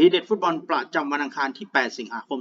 ทีเด็ดฟุตบอลประจำวันอังคารที่ 8 สิงหาคม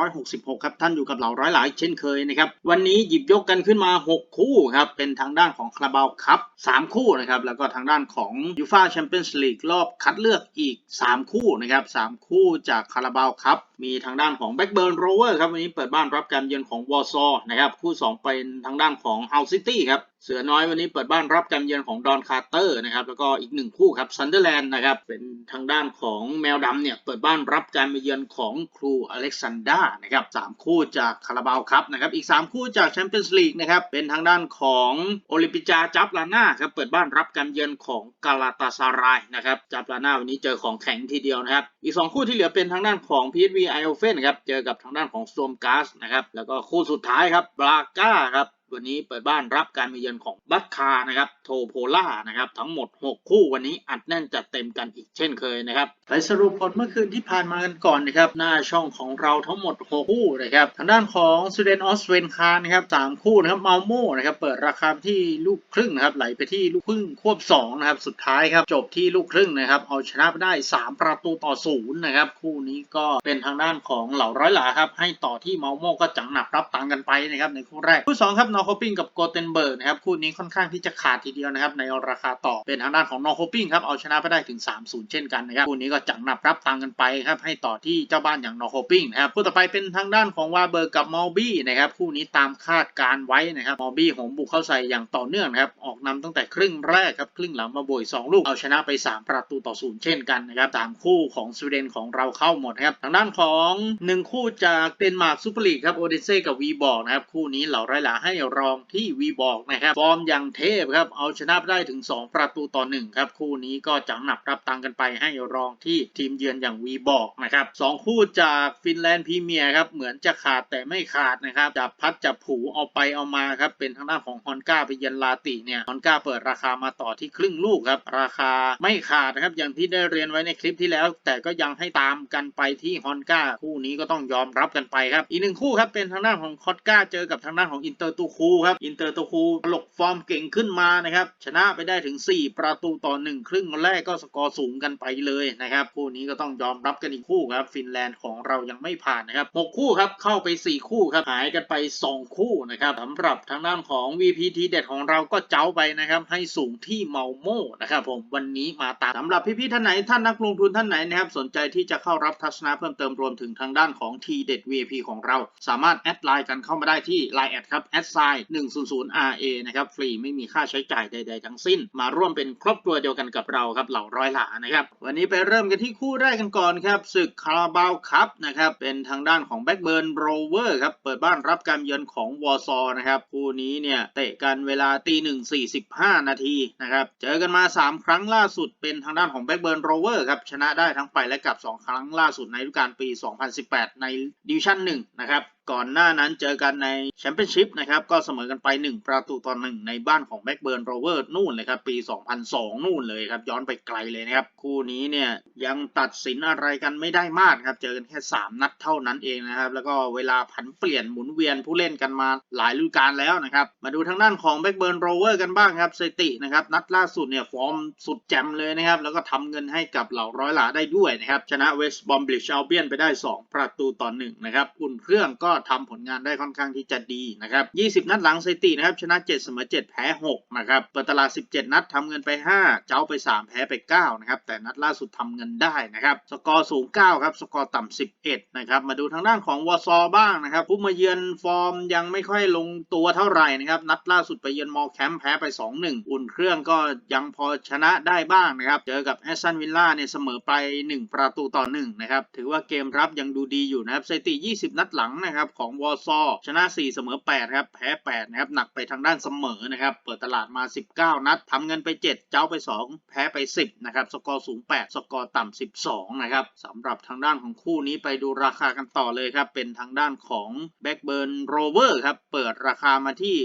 2566 ครับ ท่านอยู่กับเราร้อยหลายเช่นเคยนะครับ วันนี้หยิบยกกันขึ้นมา 6 คู่ครับ เป็นทางด้านของคาราบาวคัพ3คู่นะครับ แล้วก็ทางด้านของยูฟาแชมเปี้ยนส์ลีกรอบคัดเลือกอีก 3 คู่นะครับ 3 คู่จากคาราบาวคัพมีทางด้านของแบ็กเบิร์นโรเวอร์ครับ วันนี้เปิดบ้านรับการเยือนของวอร์ซอนะครับ คู่ 2 เป็นทางด้านของเฮาซิตี้ครับ เสือน้อยวันนี้เปิดบ้านรับการเยือนของดอนคาร์เตอร์นะครับแล้วก็อีกหนึ่งคู่ครับซันเดอร์แลนด์นะครับเป็นทางด้านของแมวดำเนี่ยเปิดบ้านรับการมาเยือนของครูอเล็กซานดรานะครับสามคู่จากคาราบาวครับนะครับอีก 3 คู่จากแชมเปี้ยนส์ลีกนะครับเป็นทางด้านของโอลิมปิจาจับลาน่าครับเปิดบ้านรับการเยือนของกาลาตาซารายนะครับจับลาน่าวันนี้เจอของแข็งทีเดียวนะครับอีก 2 คู่ที่เหลือเป็นทางด้านของ PSV i o f e n ครับเจอกับทางด้านของสโตมกาสนะครับแล้วก็คู่สุดท้ายครับบราก้าครับ วันนี้เปิดบ้านรับการมาเยือนของบัตคานะครับโทโพล่านะครับทั้งหมด 6 คู่วันนี้อัดแน่นจัดเต็มกันอีกเช่นเคยนะครับไปสรุปผลเมื่อคืนที่ผ่านมากันก่อนนะครับหน้าช่องของเราทั้งหมด 6 คู่นะครับทางด้านของสวีเดนออสเวนคานะครับ3คู่นะครับมาโมนะครับเปิดราคาที่ลูกครึ่งนะครับไหลไปที่ลูกครึ่งควบ2นะครับสุดท้ายครับจบที่ลูกครึ่งนะครับเอาชนะไปได้ 3 ประตูต่อศูนย์นะครับคู่นี้ก็เป็นทางด้านของเหล่าร้อยหลาครับให้ต่อที่เมาโมก็จังหนักรับตังกันไปนะครับในคู่แรกคู่สองครับนอร์โคปิงกับโกเทนเบิร์กนะครับคู่นี้ค่อนข้างที่จะขาดทีเดียวนะครับในราคาต่อเป็นทางด้านของนอโคปิงครับเอาชนะไปได้ถึง 3-0 เช่นกันนะครับคู่นี้ก็จังหนักรับตังกันไปครับให้ต่อที่เจ้าบ้านอย่างนอโคปิงนะครับคู่ต่อไปเป็นทางด้านของวาเบิร์กกับมอลบี้นะครับคู่นี้ตามคาดการไว้นะครับมอลบี้หมบุกเข้าใส่อย่างต่อเนื่องนะครับออกนำตั้งแต่ครึ่งแรกครับครึ่งหลังมาบ่อย2ลูกเอาชนะไป 3 ประตูต่อศูนย์เช่นกันนะครับตามคู่ของสวีเดนของเราเข้าหมดครับทางด้านของ 1 คู่จากเดนมาร์กซูเปอร์ลีกครับโอเดเซ่กับวีบอกนะครับคู่นี้เหล่าไรหลาให้รองที่วีบอกนะครับฟอร์มอย่างเทพครับเอาชนะได้ถึง 2 ประตูต่อ1ครับคู่นี้ก็จังหนักรับตังกันไปให้รองที่ทีมเยือนอย่างวีบอกนะครับสองคู่จากฟินแลนด์พรีเมียร์ครับเหมือนจะขาดแต่ไม่ขาดนะครับจับพัดจับผูเอาไปเอามาครับเป็นทางด้านของฮอนก้าไปเยือนลาติเนี่ยฮอนก้าเปิดราคามาต่อที่ครึ่งลูกครับราคาไม่ขาดนะครับอย่างที่ได้เรียนไว้ในคลิปที่แล้ว แต่ก็ยังให้ตามกันไปที่ฮอนก้าคู่นี้ก็ต้องยอมรับกันไปครับอีกหนึ่งคู่ครับเป็นทางด้านของคอตก้าเจอกับทางด้านของอินเตอร์ตูคูครับอินเตอร์ตูคูตลกฟอร์มเก่งขึ้นมานะครับชนะไปได้ถึง 4 ประตูต่อ 1 ครึ่งแรกก็สกอร์สูงกันไปเลยนะครับคู่นี้ก็ต้องยอมรับกันอีกคู่ครับฟินแลนด์ของเรายังไม่ผ่านนะครับ6คู่ครับเข้าไป 4 คู่ครับหายกันไป 2 คู่นะครับสำหรับทางด้านของ VPT เด็ดของเราก็เจ้าไปนะครับให้สูงที่เมาโม่นะครับผมวันนี้มาตามสำหรับพี่ๆท่านไหนท่านนักลงทุนท่านไหนนะครับสนใจที่จะเข้ารับทัศนะเพิ่มเติมรวมถึงทางด้านของ T เด็ด VIP ของเรา สามารถแอดไลน์กันเข้ามาได้ที่ Line แอดครับแอดไซน์100 RA นะครับฟรีไม่มีค่าใช้จ่ายใด ๆ ทั้งสิ้น มาร่วมเป็นครอบครัวเดียวกันกับเราครับเหล่าร้อยหลานะครับวันนี้ไปเริ่มกันที่คู่แรกกันก่อนครับศึกคาราบาวคัพนะครับเป็นทางด้านของแบ็กเบิร์นโรเวอร์ครับเปิดบ้านรับการเยือนของวอร์ซอนะครับคู่นี้เนี่ยเตะกันเวลาตีหนึ่งสี่สิบห้านาทีนะครับเจอกันมา 3 ครั้งล่าสุดเป็นทางด้านของแบ็กเบิร์นโรเวอร์ครับชนะได้ทั้งไปและกลับ 2 ครั้งล่าสุดในฤดูกาลปี 2018 ในดิวิชั่น1นะครับก่อนหน้านั้นเจอกันในแชมเปี้ยนชิพนะครับก็เสมอกันไป 1 ประตูต่อ1ในบ้านของแบ็กเบิร์นโรเวอร์นู่นเลยครับปี 2002 นู่นเลยครับย้อนไปไกลเลยนะครับ คู่นี้เนี่ยยังตัดสินอะไรกันไม่ได้มากครับเจอกันแค่ 3 นัดเท่านั้นเองนะครับแล้วก็เวลาผันเปลี่ยนหมุนเวียนผู้เล่นกันมาหลายฤดูกาลแล้วนะครับมาดูทางด้านของแบ็กเบิร์นโรเวอร์กันบ้างครับสตินะครับนัดล่าสุดเนี่ยฟอร์มสุดแจ่มเลยนะครับแล้วก็ทำเงินให้กับเหล่าร้อยหลาได้ด้วยนะครับชนะเวสต์บอมบลิชเอัลเบียนไปได้ 2 ประตูต่อ1นะครับอุ่นเครื่องก็ทำผลงานได้ค่อนข้างที่จะดีนะครับ 20 นัดหลังสถิตินะครับชนะ 7 เสมอ 7 แพ้ 6 นะครับเปิดตลาด 17 นัดทำเงินไป 5 เจ้าไป 3 แพ้ไป 9 นะครับ แต่นัดล่าสุดทำเงินได้นะครับ สกอร์สูง 9 ครับ สกอร์ต่ำ11 นะครับ มาดูทางด้านของวอซอบ้างนะครับผู้มาเยือนฟอร์มยังไม่ค่อยลงตัวเท่าไหร่นะครับ นัดล่าสุดไปเยือนมอลแคมป์แพ้ไป 2-1 อุ่นเครื่องก็ยังพอชนะได้บ้างนะครับ เจอกับแอสตันวิลล่าเนี่ยเสมอไป 1 ประตูต่อ1นะครับ ถือว่าเกมรับยังดูดีอยู่นะครับสถิติ 20 นัดหลังนะครับของวอซอชนะ 4 เสมอ 8 ครับ แพ้ 8 นะครับ หนักไปทางด้านเสมอนะครับ เปิดตลาดมา 19 นัดทำเงินไป 7 เจ้าไป 2 แพ้ไป 10 นะครับ สกอร์สูง 8 สกอร์ต่ำ12 นะครับสำหรับทางด้านของคู่นี้ไปดูราคากันต่อเลยครับ เป็นทางด้านของแบ็กเบิร์นโรเวอร์ครับ เปิดราคามาที่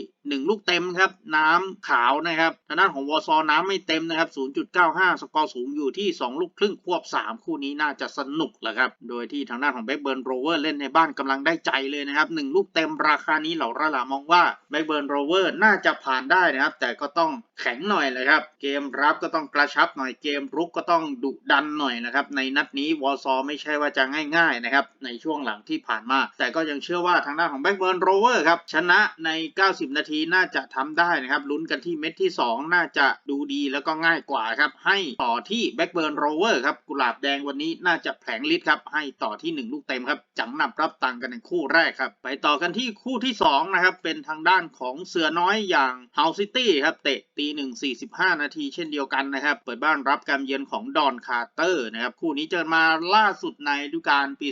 1 ลูกเต็มครับ น้ำขาวนะครับ ทางด้านของวอซอน้ำไม่เต็มนะครับ 0.95 สกอร์สูงอยู่ที่ 2 ลูกครึ่งควบ 3 คู่นี้น่าจะสนุกแหละครับ โดยที่ทางด้านของแบ็กเบิร์นโรเวอร์เล่นในบ้านกำลังได้ใจเลยนะครับหนึ่งลูกเต็มราคานี้เหล่าระหลามองว่าแบ็กเบิร์นโรเวอร์น่าจะผ่านได้นะครับ แต่ก็ต้องแข็งหน่อยเลยครับ เกมรับก็ต้องกระชับหน่อยเกมรุกก็ต้องดุดันหน่อยนะครับ ในนัดนี้วอร์ซอไม่ใช่ว่าจะง่ายๆนะครับ ในช่วงหลังที่ผ่านมา แต่ก็ยังเชื่อว่าทางด้านของแบ็กเบิร์นโรเวอร์ครับชนะใน 90 นาทีน่าจะทำได้นะครับลุ้นกันที่เม็ดที่ 2 น่าจะดูดีแล้วก็ง่ายกว่าครับให้ต่อที่แบ็กเบิร์นโรเวอร์ครับกุหลาบแดงวันนี้น่าจะแผลงฤทธิ์ครับให้ต่อที่ 1 ลูกเต็มครับจังนำรับตังกันในคู่แรกครับ ไปต่อกันที่คู่ที่สองนะครับ เป็นทางด้านของเสือน้อยอย่างเฮาซิตี้ครับ เตะตีหนึ่งสี่สิบห้านาทีเช่นเดียวกันนะครับ เปิดบ้านรับการเยือนของดอนคาร์เตอร์นะครับ คู่นี้เจอมาล่าสุดในฤดูกาลปี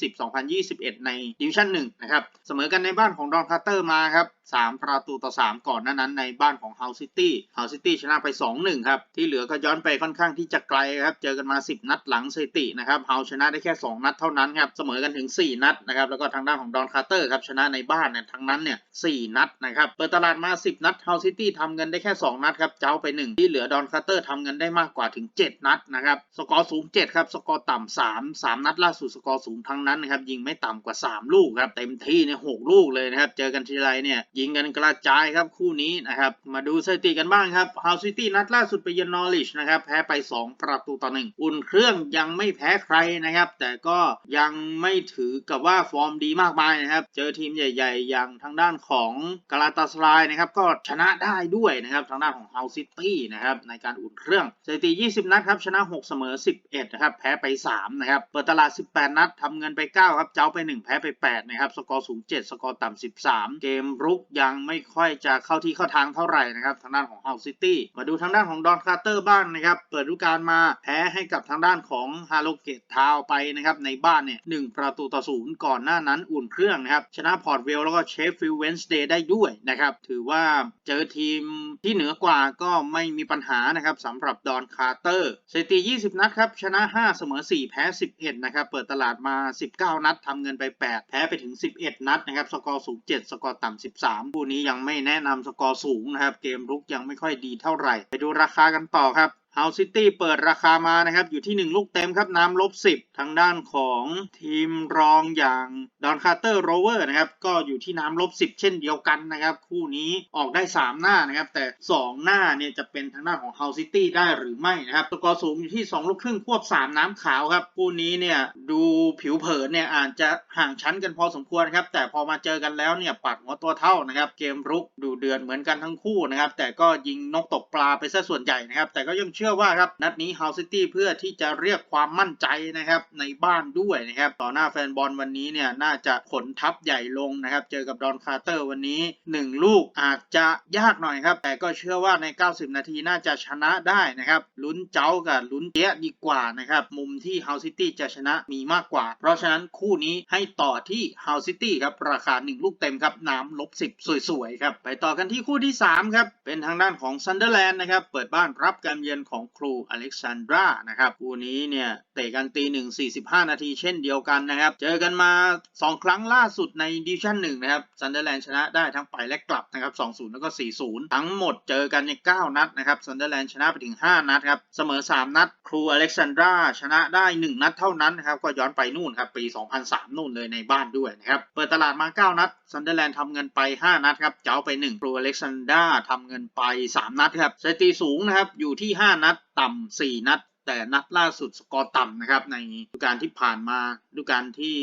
2020-2021 ในดิวิชั่นหนึ่งนะครับ เสมอกันในบ้านของดอนคาร์เตอร์มาครับ3 ประตูต่อ 3 ก่อนหน้านั้นในบ้านของเฮาซิตี้เฮาซิตี้ชนะไป 2-1 ครับ ที่เหลือก็ย้อนไปค่อนข้างที่จะไกลครับ เจอกันมา 10 นัดหลังสถิตินะครับเฮาชนะได้แค่ 2 นัดเท่านั้นครับ เสมอกันถึง 4 นัดนะครับ แล้วก็ทางด้านของดอนคาร์เตอร์ครับชนะในบ้านเนี่ยทั้งนั้นเนี่ย4นัดนะครับเปิดตลาดมา 10 นัดเฮาซิตี้ทำเงินได้แค่ 2 นัดครับเจ้าไป 1 ที่เหลือดอนคาร์เตอร์ทำเงินได้มากกว่าถึง 7 นัดนะครับสกอร์สูง 7 ครับสกอร์ต่ำ3 3 นัดล่าสุดสกอร์สูงทั้งนั้นนะครับยิงไม่ต่ำกว่า 3 ลูกครับเต็มที่เนี่ย6ลูกเลยนะครับเจอกันทีไรเนี่ยยิงกันกระจายครับคู่นี้นะครับมาดูสถิติกันบ้างครับเฮาซิตี้นัดล่าสุดไปเยือนนอริชนะครับแพ้ไป 2 ประตูต่อ1อุ่นเครื่องยังไม่แพ้ใครนะครับแต่ก็ยังไม่ถือกับว่าฟอร์มดีมากมายนะครับ เจอทีมใหญ่ๆ อย่างทางด้านของกาลาตาสไลนะครับ ก็ชนะได้ด้วยนะครับ ทางด้านของเฮาซิตี้นะครับ ในการอุ่นเครื่องสถิติ 20 นัดครับ ชนะ 6 เสมอ 11 นะครับ แพ้ไป 3 นะครับ เปิดตลาด 18 นัดทำเงินไป 9 ครับ เจ้าไป 1 แพ้ไป 8 นะครับ สกอร์สูง 7 สกอร์ต่ำ 13 เกมรุกยังไม่ค่อยจะเข้าที่เข้าทางเท่าไหร่นะครับ ทางด้านของเฮาซิตี้ มาดูทางด้านของดอนคาร์เตอร์บ้างนะครับ เปิดฤดูกาลมาแพ้ให้กับทางด้านของฮาโลเกตทาวไปนะครับ ในบ้านเนี่ยหประตูต่อศูนย์ก่อนหน้านั้นอุ่นเครื่องนะครับ ชนะพอร์ตเวลแล้วก็เชฟฟิลด์เวนส์เดย์ได้ด้วยนะครับ ถือว่าเจอทีมที่เหนือกว่าก็ไม่มีปัญหานะครับสำหรับดอนคาร์เตอร์สถิติ 20 นัดครับ ชนะ 5 เสมอ 4 แพ้ 11 นะครับ เปิดตลาดมา 19 นัดทำเงินไป 8 แพ้ไปถึง 11 นัดนะครับ สกอร์สูง 7 สกอร์ต่ำ 13คู่นี้ยังไม่แนะนำสกอร์สูงนะครับ เกมรุกยังไม่ค่อยดีเท่าไหร่ ไปดูราคากันต่อครับ เฮาซิตี้เปิดราคามานะครับ อยู่ที่ 1 ลูกเต็มครับน้ำลบ 10 ทางด้านของทีมรองอย่างดอนคาร์เตอร์โรเวอร์นะครับ ก็อยู่ที่น้ำลบ 10 เช่นเดียวกันนะครับ คู่นี้ออกได้ 3 หน้านะครับ แต่ 2 หน้าเนี่ยจะเป็นทางด้านของเฮาซิตี้ได้หรือไม่นะครับสกอร์สูงอยู่ที่ 2 ลูกครึ่งควบ 3 น้ำขาวครับ คู่นี้เนี่ยดูผิวเผินเนี่ยอาจจะห่างชั้นกันพอสมควรครับ แต่พอมาเจอกันแล้วเนี่ยปัดหัวตัวเท่านะครับ เกมรุกดูเดือดเหมือนกันทั้งคู่นะครับ แต่ก็ยิงนกตกปลาไปซะส่วนใหญ่นะครับ แต่ก็ยังเชื่อื่อว่าครับนัดนี้เฮาซิตี้เพื่อที่จะเรียกความมั่นใจนะครับในบ้านด้วยนะครับต่อหน้าแฟนบอลวันนี้เนี่ยน่าจะขนทัพใหญ่ลงนะครับเจอกับดอนคาร์เตอร์วันนี้ 1 ลูกอาจจะยากหน่อยครับ แต่ก็เชื่อว่าใน 90 นาทีน่าจะชนะได้นะครับลุ้นเจ้ากับลุ้นเตี้ยดีกว่านะครับมุมที่เฮาซิตี้จะชนะมีมากกว่า เพราะฉะนั้นคู่นี้ให้ต่อที่เฮาซิตี้ครับราคา 1 ลูกเต็มครับน้ำลบ10 สวยๆครับไปต่อกันที่คู่ที่3ครับเป็นทางด้านของซันเดอร์แลนด์นะครับเปิดบ้านรับการเยือนของครูอเล็กซานดรานะครับคู่นี้เนี่ยเตะกันตีหนึ่ง45 นาทีเช่นเดียวกันนะครับ เจอกันมา 2 ครั้งล่าสุดในดิวิชั่น1นะครับซันเดอร์แลนด์ชนะได้ทั้งไปและกลับนะครับ2-0 แล้วก็ 4-0 ทั้งหมดเจอกันใน 9 นัดนะครับซันเดอร์แลนด์ชนะไปถึง 5 นัดครับเสมอ 3 นัด ครูอเล็กซานดราชนะได้ 1 นัดเท่านั้นนะครับก็ย้อนไปนู่นครับปี 2003 นู่นเลยในบ้านด้วยนะครับเปิดตลาดมา 9 นัดซันเดอร์แลนด์ทำเงินไป 5 นัดครับ เจ้าไป1ครูอเล็กซานดาทำเงินไป 3 นัดครับสถิติสูงนะครับ อยู่ที่ 5 นัด ต่ำ 4 นัด แต่นัดล่าสุดสกอร์ต่ำนะครับ ในฤดูกาลที่ผ่านมาฤดูกาลที่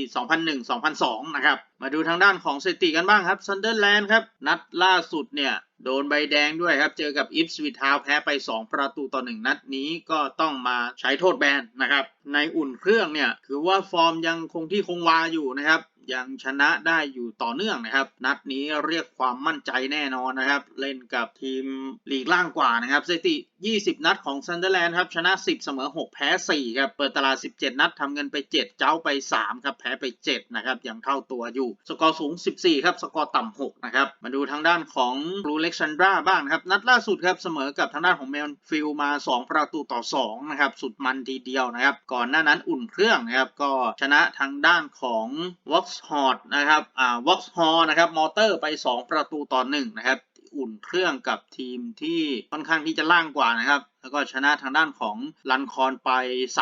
2001-2002 นะครับ มาดูทางด้านของสถิติกันบ้างครับซันเดอร์แลนด์ครับ นัดล่าสุดเนี่ยโดนใบแดงด้วยครับ เจอกับอิฟสวิทาวแพ้ไป 2 ประตูต่อ 1 นัดนี้ก็ต้องมาใช้โทษแบนนะครับ ในอุ่นเครื่องเนี่ย ถือว่าฟอร์มยังคงที่คงวาอยู่นะครับ ยังชนะได้อยู่ต่อเนื่องนะครับ นัดนี้เรียกความมั่นใจแน่นอนนะครับ เล่นกับทีมลีกล่างกว่านะครับสถิติ 20 นัดของซันเดอร์แลนด์ครับ ชนะ 10 เสมอ 6 แพ้ 4 ครับ เปิดตลาด17 นัดทำเงินไป 7 เจ้าไป 3 ครับ แพ้ไป 7 นะครับ ยังเท่าตัวอยู่ สกอร์สูง 14 ครับ สกอร์ต่ำ 6 นะครับ มาดูทางด้านของบลูเล็กซันดราบ้างครับ นัดล่าสุดครับ เสมอกับทางด้านของเมลฟิลมา 2 ประตูต่อ 2 นะครับ สุดมันทีเดียวนะครับ ก่อนหน้านั้นอุ่นเครื่องนะครับ ก็ชนะทางด้านของวอล์กฮอร์ดนะครับ อ่าวอล์กฮอร์นะครับ มอเตอร์ไป 2 ประตูต่อ 1 นะครับ อุ่นเครื่องกับทีมที่ค่อนข้างที่จะล่างกว่านะครับ แล้วก็ชนะทางด้านของลันคอนไป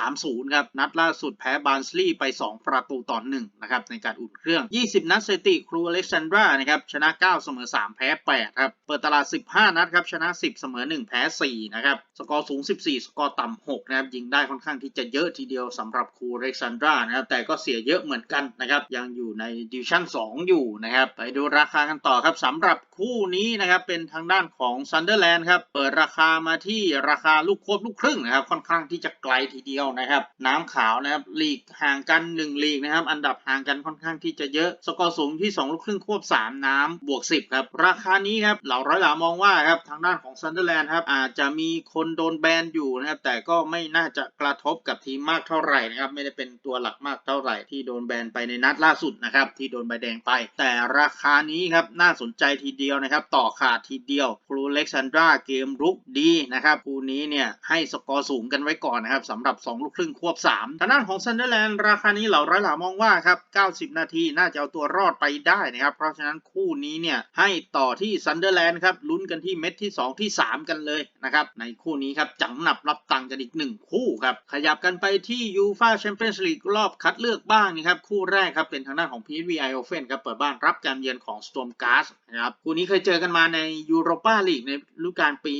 3-0 ครับ นัดล่าสุดแพ้บาร์นสลีย์ไป 2 ประตูต่อ1นะครับในการอุ่นเครื่อง 20 นัดสถิติครูอเล็กซานดรานะครับชนะ 9 เสมอ 3 แพ้ 8 ครับ เปิดตลาด 15 นัดครับชนะ 10 เสมอ 1 แพ้ 4 นะครับ สกอร์สูง 14 สกอร์ต่ำ 6 นะครับ ยิงได้ค่อนข้างที่จะเยอะทีเดียวสำหรับครูอเล็กซานดรานะครับ แต่ก็เสียเยอะเหมือนกันนะครับ ยังอยู่ในดิวิชั่น 2 อยู่นะครับ ไปดูราคากันต่อครับสำหรับคู่นี้นะครับเป็นทางด้านของซันเดอร์แลนด์ครับ เปิดราคามาที่ราคาลูกโคบลูกครึ่งนะครับค่อนข้างที่จะไกลทีเดียวนะครับน้ำขาวนะครับลีกห่างกัน 1 ลีกนะครับอันดับห่างกันค่อนข้างที่จะเยอะ สกอร์สูงที่ 2 ลูกครึ่งควบ 3 น้ำบวก 10ครับราคานี้ครับเหล่าร้อยหลามองว่าครับทางด้านของซันเดอร์แลนด์ครับอาจจะมีคนโดนแบนอยู่นะครับแต่ก็ไม่น่าจะกระทบกับทีมมากเท่าไหร่นะครับไม่ได้เป็นตัวหลักมากเท่าไหร่ที่โดนแบนไปในนัดล่าสุดนะครับที่โดนใบแดงไป แต่ราคานี้ครับน่าสนใจทีเดียวนะครับต่อขาดทีเดียวครูเล็กซานดราเกมรุกดีนะครับคู่นี้เนี่ยให้สกอร์สูงกันไว้ก่อนนะครับสำหรับ 2 ลูกครึ่งควบ 3 ทางด้านของซันเดอร์แลนด์ราคานี้เหล่าร้อยหลามองว่าครับ 90 นาทีน่าจะเอาตัวรอดไปได้นะครับ เพราะฉะนั้นคู่นี้เนี่ยให้ต่อที่ซันเดอร์แลนด์ครับลุ้นกันที่เม็ดที่ 2 ที่ 3 กันเลยนะครับในคู่นี้ครับจังหนับรับตังกันอีก 1 คู่ครับขยับกันไปที่ยูฟาแชมเปี้ยนส์ลีกรอบคัดเลือกบ้างนะครับคู่แรกครับเป็นทางด้านของ PSV Eindhoven ครับเปิดบ้านรับการเยือนของ Storm g a s นะครับคู่นี้เคยเจอกันมาในยูโรปาลีกในฤดูกาลปี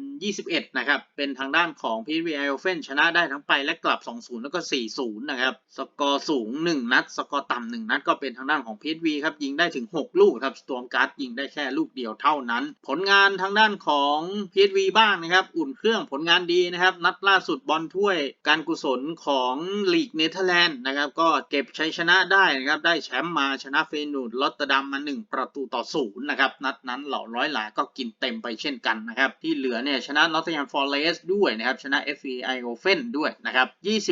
2021นะครับเป็นทางด้านของ PSV Eindhoven ชนะได้ทั้งไปและกลับ 2-0 แล้วก็ 4-0 นะครับ สกอร์สูง 1 นัด สกอร์ต่ำ1นัดก็เป็นทางด้านของ PSV ครับ ยิงได้ถึง 6 ลูกครับ Storm g a s ยิงได้แค่ลูกเดียวเท่านั้น ผลงานทางด้านของ PSV บ้างนะครับ อุ่นเครื่องผลงานดีนะครับ นัดล่าสุดบอลถ้วยการกุศลของลีกเนเธอร์แลนด์นะครับก็เก็บชัยชนะได้นะครับได้แชมป์มาชนะเฟนูดลอตเตอร์ดัมมา 1 ประตูต่อศูนย์นะครับนัดนั้นเหล่าร้อยหลาก็กินเต็มไปเช่นกันนะครับที่เหลือเนี่ยชนะ Nottingham Forest ด้วยนะครับชนะ FV Eindhoven ด้วยนะครับ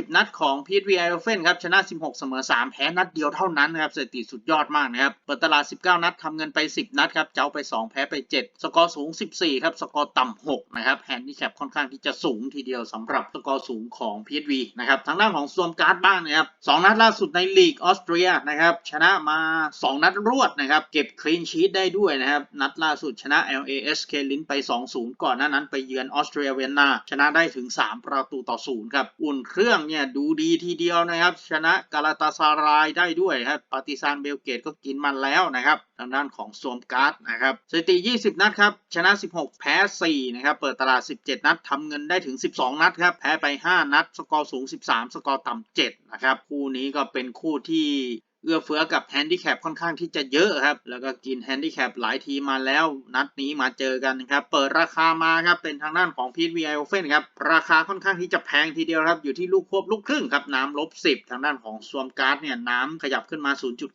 20 นัดของ PSV Eindhoven ครับชนะ 16 เสมอ 3 แพ้นัดเดียวเท่านั้นนะครับสถิติสุดยอดมากนะครับเปิดตลาด 19 นัดทำเงินไป 10 นัดครับเจ้าไป 2 แพ้ไป 7 สกอร์สูง 14 ครับ สกอร์ต่ำ 6 นะครับแฮนดิแคปค่อนข้างที่จะสูงทีเดียวสำหรับสกอร์สูงของ PSV นะครับทางด้านของซวมการ์ดบ้างนะครับ 2 นัดล่าสุดในลีกออสเตรียนะครับชนะมา 2 นัดรวดนะครับเก็บคลีนชีตได้ด้วยนะครับนัดล่าสุดชนะ LASK ลินไป 2-0 ก่อนหน้านั้นไปเยือนออสเตรียเวียนนาชนะได้ถึง 3 ประตูต่อ0ครับ อุ่นเครื่องเนี่ยดูดีทีเดียวนะครับ ชนะกาลาตาซารายได้ด้วยครับปาติซานเบลเกตก็กินมันแล้วนะครับทางด้านของโซมการ์ดนะครับสถิติ 20 นัดครับ ชนะ 16 แพ้ 4 นะครับ เปิดตลาด 17 นัดทำเงินได้ถึง 12 นัดครับ แพ้ไป 5 นัด สกอร์สูง 13 สกอร์ต่ำ7นะครับ คู่นี้ก็เป็นคู่ที่ เอื้อเฟื้อกับแฮนดิแคปค่อนข้างที่จะเยอะครับ แล้วก็กินแฮนดิแคปหลายทีมาแล้ว นัดนี้มาเจอกันครับ เปิดราคามาครับเป็นทางด้านของพีทวีไอโอเฟนครับ ราคาค่อนข้างที่จะแพงทีเดียวครับ อยู่ที่ลูกควบลูกครึ่งครับ น้ำลบ10ทางด้านของสวมการ์ดเนี่ยน้ำขยับขึ้นมา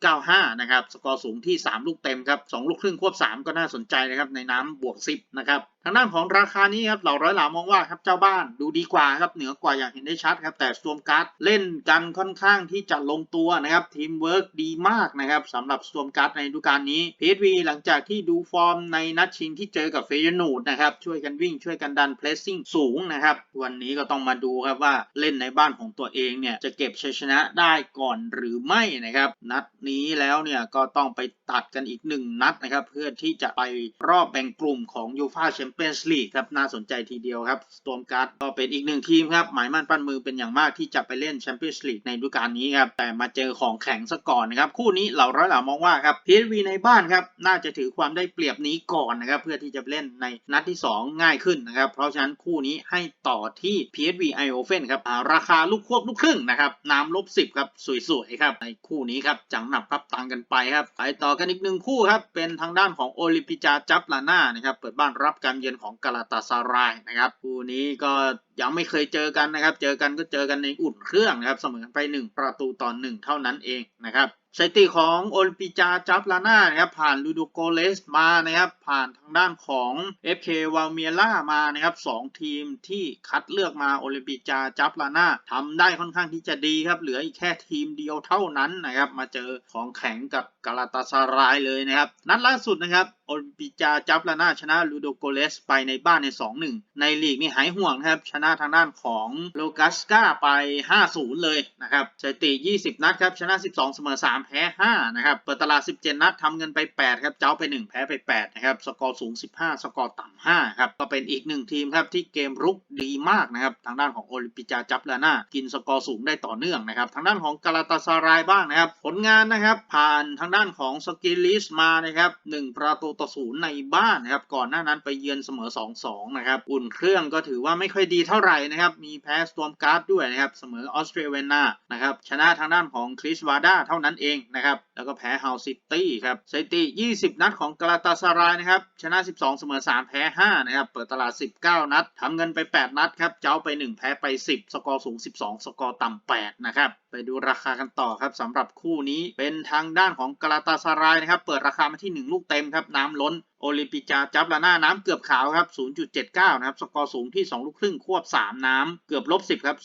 0.95 นะครับ สกอร์สูงที่ 3 ลูกเต็มครับ 2 ลูกครึ่งควบ 3 ก็น่าสนใจนะครับในน้ำบวก 10 นะครับ ทางด้านของราคานี้ครับเหล่าร้อยหลามองว่าครับเจ้าบ้านดูดีกว่าครับเหนือกว่าอย่างเห็นได้ชัดครับแต่สตวมการ์ดเล่นกันค่อนข้างที่จะลงตัวนะครับทีมเวิร์กดีมากนะครับสำหรับสตวมการ์ดในฤดูกาลนี้ PSV หลังจากที่ดูฟอร์มในนัดชิงที่เจอกับเฟยนูดนะครับช่วยกันวิ่งช่วยกันดันเพลสซิ่งสูงนะครับวันนี้ก็ต้องมาดูครับว่าเล่นในบ้านของตัวเองเนี่ยจะเก็บชัยชนะได้ก่อนหรือไม่นะครับนัดนี้แล้วเนี่ยก็ต้องไปตัดกันอีกหนึ่งนัดนะครับเพื่อที่จะไปรอบแบ่งกลุ่มของยูฟาแชมเปี้ยนส์ลีกครับน่าสนใจทีเดียวครับสโตมการ์ดก็เป็นอีกหนึ่งทีมครับหมายมั่นปั้นมือเป็นอย่างมากที่จะไปเล่นแชมเปี้ยนส์ลีกในฤดูกาลนี้ครับแต่มาเจอของแข็งซะก่อนนะครับคู่นี้เหล่าร้อยเหล่ามองว่าครับพีเอวีในบ้านครับน่าจะถือความได้เปรียบนี้ก่อนนะครับเพื่อที่จะเล่นในนัดที่ 2 ง่ายขึ้นนะครับเพราะฉะนั้นคู่นี้ให้ต่อที่ PSV i o f e n ครับาราคาลูกควบลูกครึ่งนะครับน้ำลบ10ครับสวยๆครับในคู่นี้ครับจังหนับรับตังกันไปครับไปต่อกันอีกหนึ่งคู่ครับ เป็นทางด้านของโอลิมปิจาจับลาน่านะครับ เปิดบ้านรับการเยือนของกาลาตาซารายนะครับ คู่นี้ก็ยังไม่เคยเจอกันนะครับ เจอกันก็เจอกันในอุ่นเครื่องนะครับ เสมอกันไป 1 ประตูต่อ1เท่านั้นเองนะครับ สถิติของโอลิมปิจาจับลาน่านะครับผ่านลูดูโกเลสมานะครับผ่านทางด้านของ FK วาลเมียล่ามานะครับสองทีมที่คัดเลือกมาโอลิมปิจาจับลาน่าทำได้ค่อนข้างที่จะดีครับ เหลืออีกแค่ทีมเดียวเท่านั้นนะครับมาเจอของแข็งกับกาลาตาซารายเลยนะครับ นัดล่าสุดนะครับโอลิมปิจาจับลาน่าชนะลูโดโกเลสไปในบ้านใน 2-1 ในลีกนี่หายห่วงนะครับ ชนะทางด้านของโลกัสกาไป 5-0 เลยนะครับสถิติ 20 นัดครับ ชนะ 12 เสมอ 3 แพ้ 5 นะครับ เปิดตลาด 17 นัดทำเงินไป 8 ครับ เจ้าไป 1 แพ้ไป 8 นะครับ สกอร์สูง 15 สกอร์ต่ำ 5 ครับ ก็เป็นอีกหนึ่งทีมครับที่เกมรุกดีมากนะครับ ทางด้านของโอลิมปิจาจับลาน่ากินสกอร์สูงได้ต่อเนื่องนะครับ ทางด้านของกาลาตาซารายบ้างนะครับ ผลงานนะครับ ผ่านทางด้านของสกิลลิสมานะครับ1ประตูต่อศูนย์ในบ้านนะครับ ก่อนหน้านั้นไปเยือนเสมอ 2-2 นะครับ อุ่นเครื่องก็ถือว่าไม่ค่อยดีเท่าไหร่นะครับ มีแพ้สตอมการ์ดด้วยนะครับ เสมอออสเตรเลียนานะครับ ชนะทางด้านของคริสวาดาเท่านั้นเองนะครับ แล้วก็แพ้เฮาซิตี้ครับสถิติ 20 นัดของกาลาตาซารายนะครับ ชนะ 12 เสมอ 3 แพ้ 5 นะครับ เปิดตลาด 19 นัดทำเงินไป 8 นัดครับ เจ้าไป 1 แพ้ไป 10 สกอร์สูง 12 สกอร์ต่ำ 8 นะครับ ไปดูราคากันต่อครับสำหรับคู่นี้เป็นทางด้านของกาลาตาซารายนะครับ เปิดราคามาที่ 1 ลูกเต็มครับนน้ำล้น โอลิมปิจาจับลาน่าน้ำเกือบขาวครับ 0.79 นะครับ สกอร์สูงที่ 2 ลูกครึ่งควบ 3 น้ำเกือบลบ 10 ครับ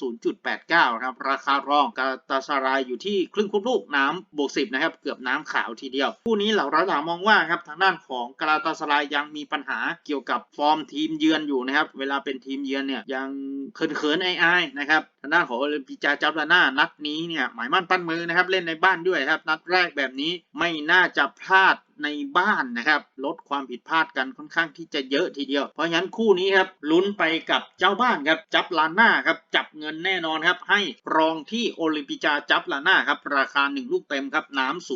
0.89 ครับ ราคารองกาตาซารายอยู่ที่ครึ่งควบลูกน้ำบวก 10 นะครับ เกือบน้ำขาวทีเดียว คู่นี้เหล่าร้อยหลามองว่าครับทางด้านของกาตาซารายยังมีปัญหาเกี่ยวกับฟอร์มทีมเยือนอยู่นะครับ เวลาเป็นทีมเยือนเนี่ยยังเขินๆไอายๆนะครับทางด้านของโอลิมปิจาจับลาน่านัดนี้เนี่ยหมายมั่นปั้นมือนะครับเล่นในบ้านด้วยครับนัดแรกแบบนี้ไม่น่าจะพลาดในบ้านนะครับลดความผิดพลาดกันค่อนข้างที่จะเยอะทีเดียว เพราะฉะนั้นคู่นี้ครับลุ้นไปกับเจ้าบ้านครับจับลาน่าครับจับเงินแน่นอนครับให้รองที่โอลิมปิจาจับลาน่าครับราคา 1 ลูกเต็มครับน้ำ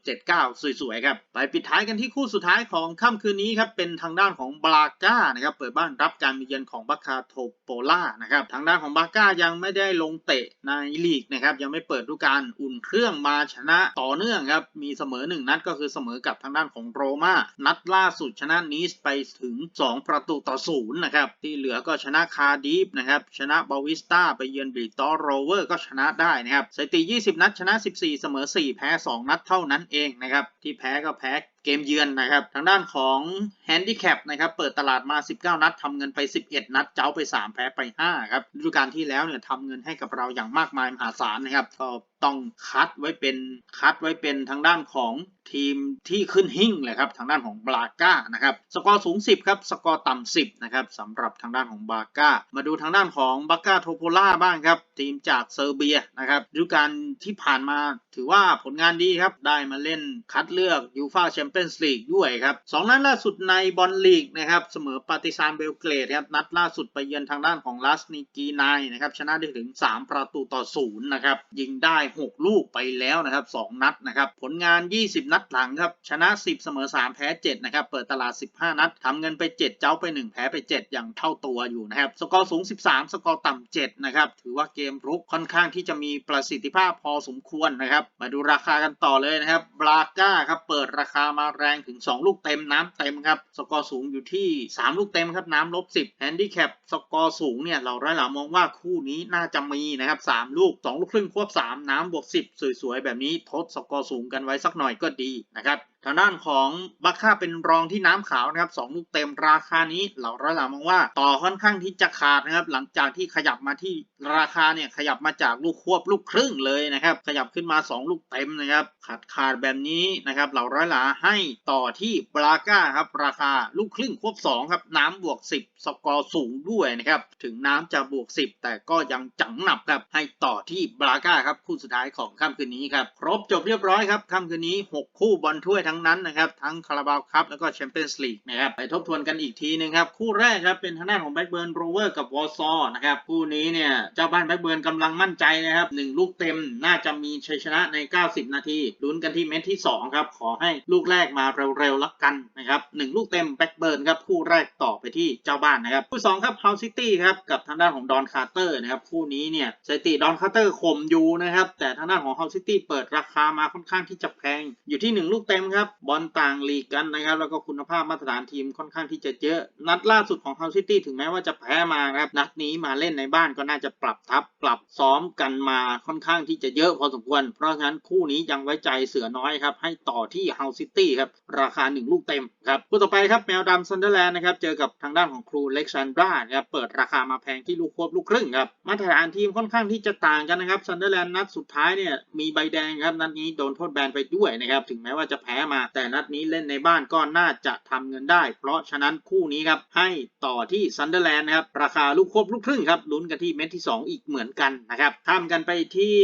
0.79 สวยๆครับไปปิดท้ายกันที่คู่สุดท้ายของค่ำคืนนี้ครับเป็นทางด้านของบราก้านะครับเปิดบ้านรับการมาเยือนของบาคาโทโปล่านะครับทางด้านของบาก้ายังไม่ได้ลงเตะในลีกนะครับยังไม่เปิดฤดูกาลอุ่นเครื่องมาชนะต่อเนื่องครับมีเสมอ 1 นัดก็คือเสมอกับทางด้านของโรมานัดล่าสุดชนะนีสไปถึง 2 ประตูต่อศูนย์นะครับ ที่เหลือก็ชนะคาร์ดีฟนะครับ ชนะบาวิสตาไปเยือนบริตอโรเวอร์ก็ชนะได้นะครับสถิติ 20 นัดชนะ 14 เสมอ 4 แพ้ 2 นัดเท่านั้นเองนะครับ ที่แพ้ก็แพ้ เกมเยือนนะครับ ทางด้านของแฮนดิแคปนะครับ เปิดตลาดมา 19 นัดทำเงินไป 11 นัด เจ้าไป 3 แพ้ไป 5 ครับฤดูกาลที่แล้วเนี่ยทำเงินให้กับเราอย่างมากมายมหาศาลนะครับ ก็ต้องคัดไว้เป็นคัดไว้เป็นทางด้านของทีมที่ขึ้นหิ่งเลยครับทางด้านของบราก้านะครับสกอร์สูง 10 ครับ สกอร์ต่ำ10 นะครับสำหรับทางด้านของบราก้า มาดูทางด้านของบาก้าโทโพล่าบ้างครับ ทีมจากเซอร์เบียนะครับฤดูกาลที่ผ่านมาถือว่าผลงานดีครับ ได้มาเล่นคัดเลือกยูฟาแชมเปี้ยนส์ลีกด้วยครับสองนัดล่าสุดในบอลลีกนะครับเสมอปาติซานเบลเกรดครับนัดล่าสุดไปเยือนทางด้านของลาสนิกีนายนะครับชนะได้ถึง 3 ประตูต่อศูนย์นะครับยิงได้ 6 ลูกไปแล้วนะครับ 2 นัดนะครับผลงาน 20 นัดหลังครับชนะ 10 เสมอ 3 แพ้ 7 นะครับ เปิดตลาด 15 นัดทำเงินไป 7 เจ้าไป 1 แพ้ไป 7 อย่างเท่าตัวอยู่นะครับ สกอร์สูง 13 สกอร์ต่ำ7นะครับ ถือว่าเกมรุกค่อนข้างที่จะมีประสิทธิภาพพอสมควรนะครับ มาดูราคากันต่อเลยนะครับบราก้าครับเปิดราคามาแรงถึง 2 ลูกเต็มน้ำเต็มครับ สกอร์สูงอยู่ที่ 3 ลูกเต็มครับน้ำลบ10แฮนดิแคปสกอร์สูงเนี่ยเราไร้หลามองว่าคู่นี้น่าจะมีนะครับ 3 ลูก 2 ลูกครึ่งควบ 3 น้ำบวก 10 สวยๆ แบบนี้ทดสกอร์สูงกันไว้สักหน่อยก็ดีนะครับ ทางด้านของบัคค่าเป็นรองที่น้ำขาวนะครับสองลูกเต็มราคานี้เราร้อยหลามองว่า ต่อค่อนข้างที่จะขาดนะครับ หลังจากที่ขยับมาที่ราคาเนี่ยขยับมาจากลูกควบลูกครึ่งเลยนะครับ ขยับขึ้นมา 2 ลูกเต็มนะครับ ขาดขาดแบบนี้นะครับเราร้อยหลาให้ต่อที่บราก้าครับราคาลูกครึ่งควบ2ครับน้ำบวก 10 สกอร์สูงด้วยนะครับถึงน้ำจะบวก 10 แต่ก็ยังจังหนับครับให้ต่อที่บราก้าครับคู่สุดท้ายของค่ำคืนนี้ครับครบจบเรียบร้อยครับค่ำคืนนี้ 6 คู่บอลถ้วยทั้ง้งนั้นนะครับ ทั้งคาราบาวครับแล้วก็แชมเปี้ยนส์ลีกนะครับไปทบทวนกันอีกทีหนึงครับ คู่แรกครับเป็นทางด้านของแบ็กเบิร์นโรเวอร์กับวอร์ซอนะครับคู่นี้เนี่ยเจ้าบ้านแบ็กเบิร์นกำลังมั่นใจนะครับหนึ่งลูกเต็มน่าจะมีชัยชนะใน 90 นาทีลุ้นกันที่เม็ดที่ 2 ครับ ขอให้ลูกแรกมาเร็วๆล้วกันนะครับหนึ่งลูกเต็มแบ็กเบิร์นครับคู่แรกต่อไปที่เจ้าบ้านนะครับคู่สองครับเฮาซิตี้ครับกับทางด้านของดอนคาร์เตอร์นะครับคู่นี้เนี่ยสถิติดอนคาร์เตอร์ข่มอยู่นะครับแต่ทางด้านของเฮาซิตี้เปิดราคามาค่อนข้างที่จะแพงอยู่ที่ 1 ลูกเต็มครับบอลต่างลีกกันนะครับ แล้วก็คุณภาพมาตรฐานทีมค่อนข้างที่จะเยอะ นัดล่าสุดของเฮาซิตี้ถึงแม้ว่าจะแพ้มาครับ นัดนี้มาเล่นในบ้านก็น่าจะปรับทับปรับซ้อมกันมาค่อนข้างที่จะเยอะพอสมควร เพราะฉะนั้นคู่นี้ยังไว้ใจเสือน้อยครับ ให้ต่อที่เฮาซิตี้ครับ ราคา 1 ลูกเต็มครับ คู่ต่อไปครับแมวดำซันเดอร์แลนด์นะครับ เจอกับทางด้านของครูเล็กซานดราครับ เปิดราคามาแพงที่ลูกควบลูกครึ่งครับ มาตรฐานทีมค่อนข้างที่จะต่างกันนะครับซันเดอร์แลนด์นัดสุดท้ายเนี่ยมีใบแดงครับนัดนี้โดนโทษแบนไปด้วยนะครับ ถึงแม้ว่าจะแพ้มา แต่นัดนี้เล่นในบ้านก็น่าจะทำเงินได้ เพราะฉะนั้นคู่นี้ครับให้ต่อที่ซันเดอร์แลนด์นะครับราคาลูกควบลูกครึ่งครับลุ้นกันที่เม็ดที่ 2 อีกเหมือนกันนะครับข้ามกันไปที่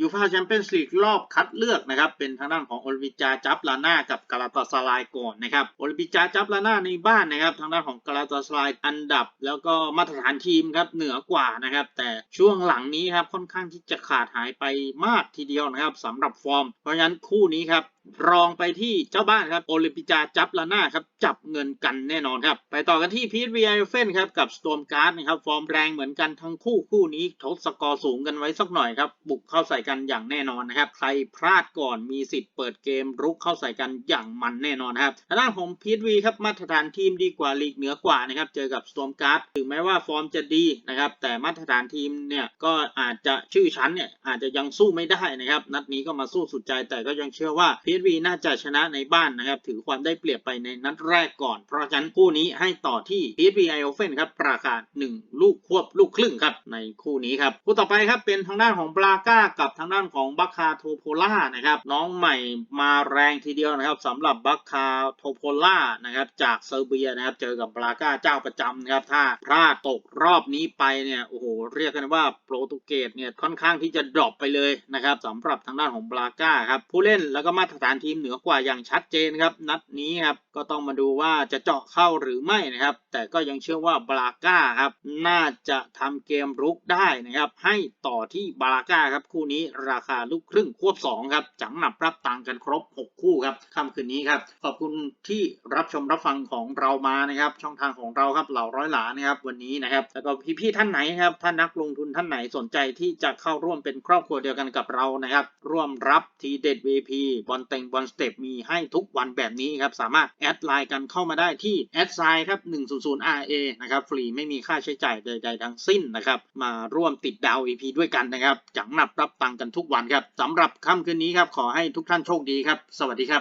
ยูฟาแชมเปี้ยนส์ลีกรอบคัดเลือกนะครับเป็นทางด้านของโอลิมปิจาจับลาน่ากับกาลาตาสลายก่อนนะครับโอลิมปิจาจับลาน่าในบ้านนะครับทางด้านของกาลาตาสลายอันดับ แล้วก็มาตรฐานทีมครับเหนือกว่านะครับแต่ช่วงหลังนี้ครับค่อนข้างที่จะขาดหายไปมากทีเดียวนะครับสำหรับฟอร์ม เพราะฉะนั้นคู่นี้ครับ รองไปที่เจ้าบ้านครับโอลิมปิจาจับลาน่าครับจับเงินกันแน่นอนครับ ไปต่อกันที่พีทวีไอเฟนครับกับสโตมการ์ดนะครับฟอร์มแรงเหมือนกันทั้งคู่คู่นี้ทดสกอร์สูงกันไว้สักหน่อยครับบุกเข้าใส่กันอย่างแน่นอนนะครับใครพลาดก่อนมีสิทธิ์เปิดเกมรุกเข้าใส่กันอย่างมันแน่นอนครับทางด้านของพีทวีครับมาตรฐานทีมดีกว่าลีกเหนือกว่านะครับเจอกับสโตมการ์ดถึงแม้ว่าฟอร์มจะดีนะครับแต่มาตรฐานทีมเนี่ยก็อาจจะชื่อชั้นเนี่ยอาจจะยังสู้ไม่ได้นะครับนัดนี้ก็มาสู้สุดใจแต่ก็ยังเชื่อว่าพีทวีน่าจะชนะในบ้านนะครับ ถือความได้เปรียบไปในนัดแรกก่อน เพราะฉะนั้นคู่นี้ให้ต่อที่ PSV i o f e n ครับราคา 1 ลูกควบลูกครึ่งครับในคู่นี้ครับคู่ต่อไปครับเป็นทางด้านของบราก้ากับทางด้านของบัคคาโทโพล่านะครับน้องใหม่มาแรงทีเดียวนะครับสำหรับบัคคาโทโพล่านะครับจากเซอร์เบียนะครับเจอกับบราก้าเจ้าประจำนะครับถ้าพลาดตกรอบนี้ไปเนี่ยโอ้โหเรียกกันว่าโปรตุเกสเนี่ยค่อนข้างที่จะดรอปไปเลยนะครับสำหรับทางด้านของบราก้าครับผู้เล่นแล้วก็มาตรฐานทีมเหนือกว่าอย่างชัดเจนครับ นัดนี้ครับก็ต้องมาดูว่าจะเจาะเข้าหรือไม่นะครับ แต่ก็ยังเชื่อว่าบราก้าครับน่าจะทำเกมรุกได้นะครับ ให้ต่อที่บราก้าครับคู่นี้ราคาลูกครึ่งควบ2ครับจังหนับรับตังกันครบ 6 คู่ครับค่ำคืนนี้ครับขอบคุณที่รับชมรับฟังของเรามานะครับ ช่องทางของเราครับเหล่าร้อยหลานะครับวันนี้นะครับแล้วก็พี่ๆท่านไหนครับท่านนักลงทุนท่านไหนสนใจที่จะเข้าร่วมเป็นครอบครัวเดียวกันกับเรานะครับ ร่วมรับทีเด็ด VP บอลเต็งบอลสเต็ปมีให้ทุกวันแบบนี้ครับ สามารถแอดไลน์กันเข้ามาได้ที่แอดไซน์ครับ100 RA นะครับฟรีไม่มีค่าใช้จ่ายใด ๆ ทั้งสิ้นนะครับ มาร่วมติดดาว EP ด้วยกันนะครับจังหนับรับตังกันทุกวันครับสำหรับค่ำคืนนี้ครับขอให้ทุกท่านโชคดีครับ สวัสดีครับ